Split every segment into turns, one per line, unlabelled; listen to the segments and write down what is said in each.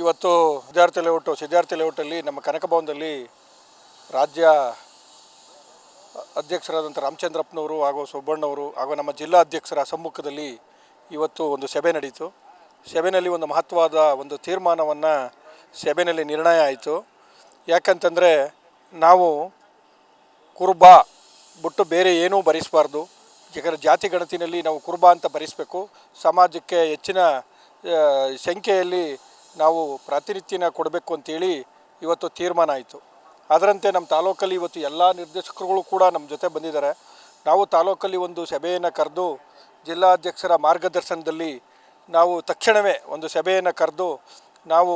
ಇವತ್ತು ಸಿದ್ಧಾರ್ಥ ಲೇಔಟು ಸಿದ್ಧಾರ್ಥ ಲೇಔಟಲ್ಲಿ ನಮ್ಮ ಕನಕ ಭವನದಲ್ಲಿ ರಾಜ್ಯ ಅಧ್ಯಕ್ಷರಾದಂಥ ರಾಮಚಂದ್ರಪ್ಪನವರು ಹಾಗೂ ಸುಬ್ಬಣ್ಣವರು ಹಾಗೂ ನಮ್ಮ ಜಿಲ್ಲಾ ಅಧ್ಯಕ್ಷರ ಸಮ್ಮುಖದಲ್ಲಿ ಇವತ್ತು ಒಂದು ಸಭೆ ನಡೀತು. ಸಭೆಯಲ್ಲಿ ಒಂದು ಮಹತ್ವದ ಒಂದು ತೀರ್ಮಾನವನ್ನು ಸಭೆಯಲ್ಲಿ ನಿರ್ಣಯ ಆಯಿತು. ಯಾಕಂತಂದರೆ ನಾವು ಕುರುಬ ಬಿಟ್ಟು ಬೇರೆ ಏನೂ ಭರಿಸಬಾರ್ದು. ಯಾಕಂದರೆ ಜಾತಿ ಗಣತಿನಲ್ಲಿ ನಾವು ಕುರುಬ ಅಂತ ಭರಿಸಬೇಕು. ಸಮಾಜಕ್ಕೆ ಹೆಚ್ಚಿನ ಸಂಖ್ಯೆಯಲ್ಲಿ ನಾವು ಪ್ರಾತಿನಿಧ್ಯನ ಕೊಡಬೇಕು ಅಂತೇಳಿ ಇವತ್ತು ತೀರ್ಮಾನ ಆಯಿತು. ಅದರಂತೆ ನಮ್ಮ ತಾಲೂಕಲ್ಲಿ ಇವತ್ತು ಎಲ್ಲ ನಿರ್ದೇಶಕರುಗಳು ಕೂಡ ನಮ್ಮ ಜೊತೆ ಬಂದಿದ್ದಾರೆ. ನಾವು ತಾಲೂಕಲ್ಲಿ ಒಂದು ಸಭೆಯನ್ನು ಕರೆದು ಜಿಲ್ಲಾಧ್ಯಕ್ಷರ ಮಾರ್ಗದರ್ಶನದಲ್ಲಿ ನಾವು ತಕ್ಷಣವೇ ಒಂದು ಸಭೆಯನ್ನು ಕರೆದು ನಾವು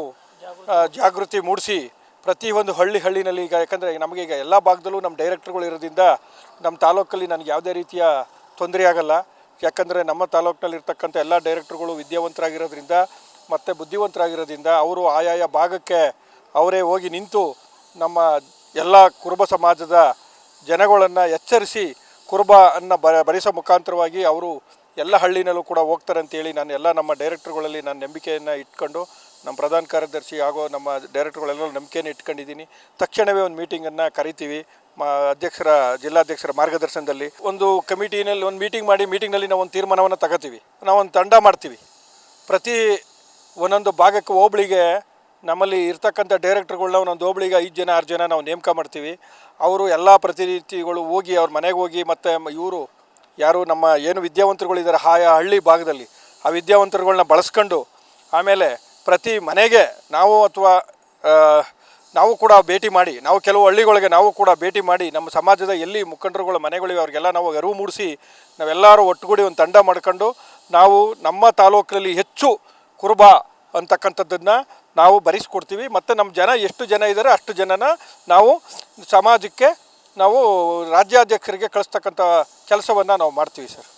ಜಾಗೃತಿ ಮೂಡಿಸಿ ಪ್ರತಿಯೊಂದು ಹಳ್ಳಿ ಹಳ್ಳಿನಲ್ಲಿ ಈಗ ಯಾಕಂದರೆ ನಮಗೆ ಈಗ ಎಲ್ಲ ಭಾಗದಲ್ಲೂ ನಮ್ಮ ಡೈರೆಕ್ಟರ್ಗಳು ಇರೋದ್ರಿಂದ ನಮ್ಮ ತಾಲೂಕಲ್ಲಿ ನನಗೆ ಯಾವುದೇ ರೀತಿಯ ತೊಂದರೆ ಆಗಲ್ಲ. ಯಾಕಂದರೆ ನಮ್ಮ ತಾಲೂಕಿನಲ್ಲಿರ್ತಕ್ಕಂಥ ಎಲ್ಲ ಡೈರೆಕ್ಟರ್ಗಳು ವಿದ್ಯಾವಂತರಾಗಿರೋದ್ರಿಂದ ಮತ್ತು ಬುದ್ಧಿವಂತರಾಗಿರೋದ್ರಿಂದ ಅವರು ಆಯಾಯ ಭಾಗಕ್ಕೆ ಅವರೇ ಹೋಗಿ ನಿಂತು ನಮ್ಮ ಎಲ್ಲ ಕುರುಬ ಸಮಾಜದ ಜನಗಳನ್ನು ಎಚ್ಚರಿಸಿ ಕುರುಬ ಅನ್ನ ಬ ಭರಿಸೋ ಮುಖಾಂತರವಾಗಿ ಅವರು ಎಲ್ಲ ಹಳ್ಳಿನಲ್ಲೂ ಕೂಡ ಹೋಗ್ತಾರೆ ಅಂತೇಳಿ ನಾನು ಎಲ್ಲ ನಮ್ಮ ಡೈರೆಕ್ಟರ್ಗಳಲ್ಲಿ ನಾನು ನಂಬಿಕೆಯನ್ನು ಇಟ್ಕೊಂಡು ನಮ್ಮ ಪ್ರಧಾನ ಕಾರ್ಯದರ್ಶಿ ಹಾಗೂ ನಮ್ಮ ಡೈರೆಕ್ಟರ್ಗಳೆಲ್ಲ ನಂಬಿಕೆಯನ್ನು ಇಟ್ಕೊಂಡಿದ್ದೀನಿ. ತಕ್ಷಣವೇ ಒಂದು ಮೀಟಿಂಗನ್ನು ಕರಿತೀವಿ. ಮಾ, ಅಧ್ಯಕ್ಷರ, ಜಿಲ್ಲಾಧ್ಯಕ್ಷರ ಮಾರ್ಗದರ್ಶನದಲ್ಲಿ ಒಂದು ಕಮಿಟಿನಲ್ಲಿ ಒಂದು ಮೀಟಿಂಗ್ ಮಾಡಿ ಮೀಟಿಂಗ್ನಲ್ಲಿ ನಾವು ಒಂದು ತೀರ್ಮಾನವನ್ನು ತಗೋತೀವಿ. ನಾವು ಒಂದು ತಂಡ ಮಾಡ್ತೀವಿ. ಪ್ರತಿ ಒಂದೊಂದು ಭಾಗಕ್ಕೆ ಹೋಬಳಿಗೆ ನಮ್ಮಲ್ಲಿ ಇರ್ತಕ್ಕಂಥ ಡೈರೆಕ್ಟ್ರ್ಗಳನ್ನ ಒಂದೊಂದು ಹೋಬಳಿಗೆ ಐದು ಜನ, ಆರು ಜನ ನಾವು ನೇಮಕ ಮಾಡ್ತೀವಿ. ಅವರು ಎಲ್ಲ ಪ್ರತಿನಿಧಿಗಳು ಹೋಗಿ ಅವ್ರ ಮನೆಗೆ ಹೋಗಿ ಮತ್ತು ಇವರು ಯಾರು ನಮ್ಮ ಏನು ವಿದ್ಯಾವಂತರುಗಳಿದ್ದಾರೆ ಆಯಾ ಹಳ್ಳಿ ಭಾಗದಲ್ಲಿ ಆ ವಿದ್ಯಾವಂತರುಗಳನ್ನ ಬಳಸ್ಕೊಂಡು ಆಮೇಲೆ ಪ್ರತಿ ಮನೆಗೆ ನಾವು ಅಥವಾ ನಾವು ಕೂಡ ಭೇಟಿ ಮಾಡಿ, ನಾವು ಕೆಲವು ಹಳ್ಳಿಗಳಿಗೆ ನಾವು ಕೂಡ ಭೇಟಿ ಮಾಡಿ, ನಮ್ಮ ಸಮಾಜದ ಎಲ್ಲಿ ಮುಖಂಡರುಗಳ, ಮನೆಗಳಿವೆ, ಅವ್ರಿಗೆಲ್ಲ ನಾವು ಅರಿವು ಮೂಡಿಸಿ ನಾವೆಲ್ಲರೂ ಒಟ್ಟುಗೂಡಿ ಒಂದು ತಂಡ ಮಾಡ್ಕೊಂಡು ನಾವು ನಮ್ಮ ತಾಲೂಕಿನಲ್ಲಿ ಹೆಚ್ಚು ಕುರುಬ ಅಂತಕ್ಕಂಥದ್ದನ್ನು ನಾವು ಭರಿಸ್ಕೊಡ್ತೀವಿ. ಮತ್ತು ನಮ್ಮ ಜನ ಎಷ್ಟು ಜನ ಇದ್ದಾರೆ ಅಷ್ಟು ಜನನ ನಾವು ಸಮಾಜಕ್ಕೆ ನಾವು ರಾಜ್ಯಾಧ್ಯಕ್ಷರಿಗೆ ಕಳಿಸ್ತಕ್ಕಂಥ ಕೆಲಸವನ್ನು ನಾವು ಮಾಡ್ತೀವಿ ಸರ್.